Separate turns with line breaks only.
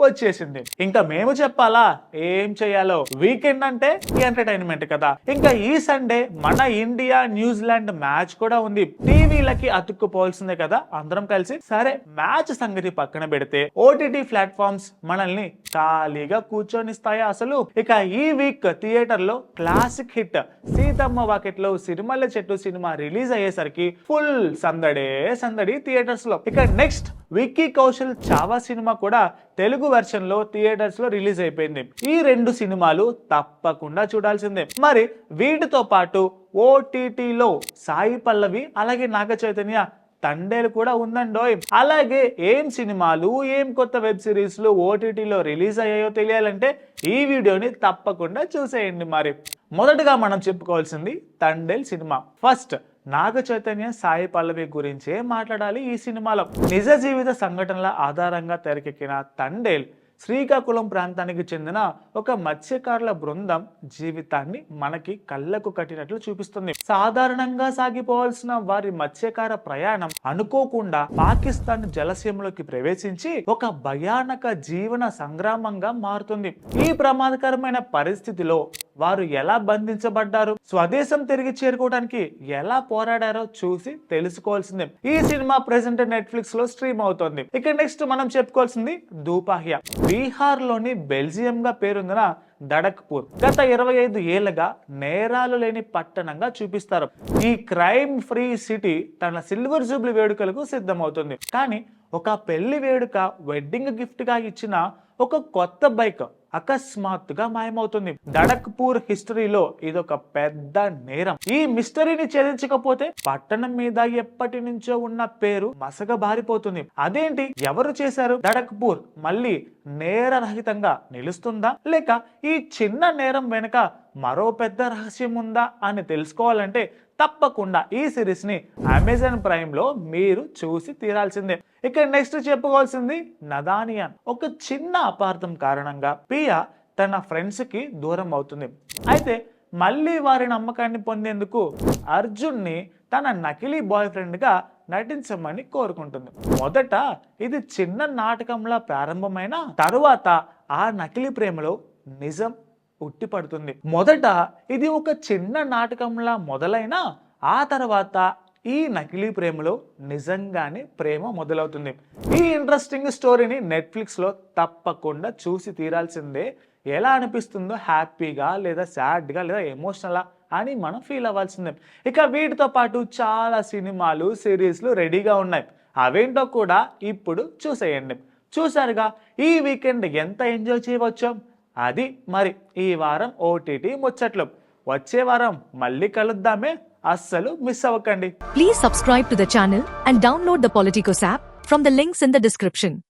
వచ్చేసింది. ఇంకా మేము చెప్పాలా ఏం చేయాలో? వీకెండ్ అంటే ఎంటర్టైన్మెంట్ కదా. ఇంకా ఈ సండే మన ఇండియా న్యూజిలాండ్ మ్యాచ్ కూడా ఉంది. టీవీలకి అతుక్కుపోవాల్సిందే కదా. అందరం కలిసి సరే మ్యాచ్ సంగతి పక్కన పెడితే ఓటీటీ ప్లాట్ఫామ్స్ మనల్ని ఖాళీగా కూర్చొనిస్తాయా అసలు? ఇక ఈ వీక్ థియేటర్లో క్లాసిక్ హిట్ సీతమ్మ వాకెట్లో సిరిమల్ల చెట్టు సినిమా రిలీజ్ అయ్యేసరికి ఫుల్ సందడే సందడి థియేటర్స్లో ఇక నెక్స్ట్ విక్కీ కౌశల్ చావా సినిమా కూడా తెలుగు వెర్షన్లో థియేటర్స్లో రిలీజ్ అయిపోయింది. ఈ రెండు సినిమాలు తప్పకుండా చూడాల్సిందే. మరి వీటితో పాటు ఓటీటీలో సాయి పల్లవి అలాగే నాగ చైతన్య తండేలు కూడా ఉందండోయ్. అలాగే ఏం సినిమాలు ఏం కొత్త వెబ్ సిరీస్లు ఓటీటీలో రిలీజ్ అయ్యాయో తెలియాలంటే ఈ వీడియోని తప్పకుండా చూసేయండి మరి. మొదటగా మనం చెప్పుకోవాల్సింది తండేల్ సినిమా. ఫస్ట్ నాగ చైతన్య సాయి పల్లవి గురించే మాట్లాడాలి ఈ సినిమాలో. నిజ జీవిత సంఘటనల ఆధారంగా తెరకెక్కిన తండేల్ శ్రీకాకుళం ప్రాంతానికి చెందిన ఒక మత్స్యకారుల బృందం జీవితాన్ని మనకి కళ్ళకు కట్టినట్లు చూపిస్తుంది. సాధారణంగా సాగిపోవాల్సిన వారి మత్స్యకార ప్రయాణం అనుకోకుండా పాకిస్తాన్ జలసీమలోకి ప్రవేశించి ఒక భయానక జీవన సంగ్రామంగా మారుతుంది. ఈ ప్రమాదకరమైన పరిస్థితిలో వారు ఎలా బంధించబడ్డారు? స్వదేశం తిరిగి చేరుకోవడానికి ఎలా పోరాడారో చూసి తెలుసుకోవాల్సిందే. ఈ సినిమా ప్రెసెంట్ నెట్ఫ్లిక్స్లో స్ట్రీమ్ అవుతోంది. ఇక నెక్స్ట్ మనం చెప్పుకోవాల్సింది దూపాహియా బీహార్లోని బెల్జియంగా పేరుందిన దడక్పూర్. గత ఇరవై ఐదు ఏళ్ళగా నేరాలు లేని పట్టణంగా చూపిస్తారు. ఈ క్రైమ్ ఫ్రీ సిటీ తన సిల్వర్ జూబ్లీ వేడుకలకు సిద్ధమవుతుంది. కానీ ఒక పెళ్ళి వేడుక వెడ్డింగ్ గిఫ్ట్గా ఇచ్చిన ఒక కొత్త బైక్ అకస్మాత్తుగా మాయమవుతుంది. దడక్పూర్ హిస్టరీలో ఇదొక పెద్ద నేరం. ఈ మిస్టరీని ఛేదించకపోతే పట్టణం మీద ఎప్పటి నుంచో ఉన్న పేరు మసగ బారిపోతుంది. అదేంటి? ఎవరు చేశారు? దడక్పూర్ మళ్ళీ నేరరహితంగా నిలుస్తుందా? లేక ఈ చిన్న నేరం వెనుక మరో పెద్ద రహస్యం ఉందా అని తెలుసుకోవాలంటే తప్పకుండా ఈ సిరీస్ని అమెజాన్ ప్రైమ్లో మీరు చూసి తీరాల్సిందే. ఇక నెక్స్ట్ చెప్పుకోవాల్సింది నదానియాన్. ఒక చిన్న అపార్థం కారణంగా పియా తన ఫ్రెండ్స్కి దూరం అవుతుంది. అయితే మళ్ళీ వారి నమ్మకాన్ని పొందేందుకు అర్జున్ని తన నకిలీ బాయ్ ఫ్రెండ్గా నటించమని కోరుకుంటుంది. మొదట ఇది చిన్న నాటకంలా ప్రారంభమైన తరువాత ఆ నకిలీ ప్రేమలో నిజం ఉట్టిపడుతుంది. మొదట ఇది ఒక చిన్న నాటకంలా మొదలైన ఆ తర్వాత ఈ నకిలీ ప్రేమలో నిజంగానే ప్రేమ మొదలవుతుంది. ఈ ఇంట్రెస్టింగ్ స్టోరీని నెట్ఫ్లిక్స్లో తప్పకుండా చూసి తీరాల్సిందే. ఎలా అనిపిస్తుందో హ్యాపీగా లేదా సాడ్గా లేదా ఎమోషనలా అని మనం ఫీల్ అవ్వాల్సిందే. ఇక వీటితో పాటు చాలా సినిమాలు సిరీస్లు రెడీగా ఉన్నాయి. అవేంటో కూడా ఇప్పుడు చూసేయండి. చూసారుగా ఈ వీకెండ్ ఎంత ఎంజాయ్ చేయవచ్చో? అది మరి ఈ వారం ఓటీటీ ముచ్చట్లు. వచ్చే వారం మళ్ళీ కలుద్దామే. అస్సలు మిస్ అవ్వకండి.
Please subscribe to the and download the Politico app from the links in the description